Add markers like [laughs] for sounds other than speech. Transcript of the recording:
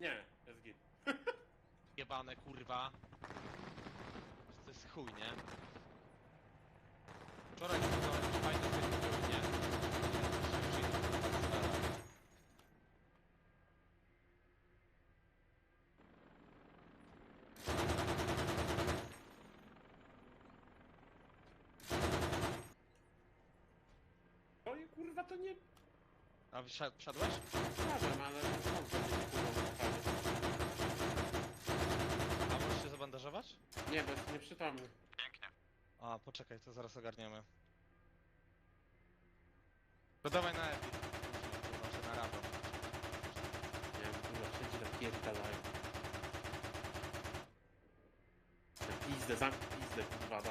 Nie, jest git. [laughs] Jebane kurwa. Że To jest chuj, nie? Wczoraj kurwa fajne były, nie? Oj, kurwa, to nie... A wsiad- wsiadłeś? Wsiadłem, ale Nie, bo jest nieprzytomny. A, poczekaj, to zaraz ogarniemy. To dawaj na epic. Się na rabo. Nie wiem, kurwa, wszędzie napierdalają. Na pizdę, zamknij pizdę, kurwa.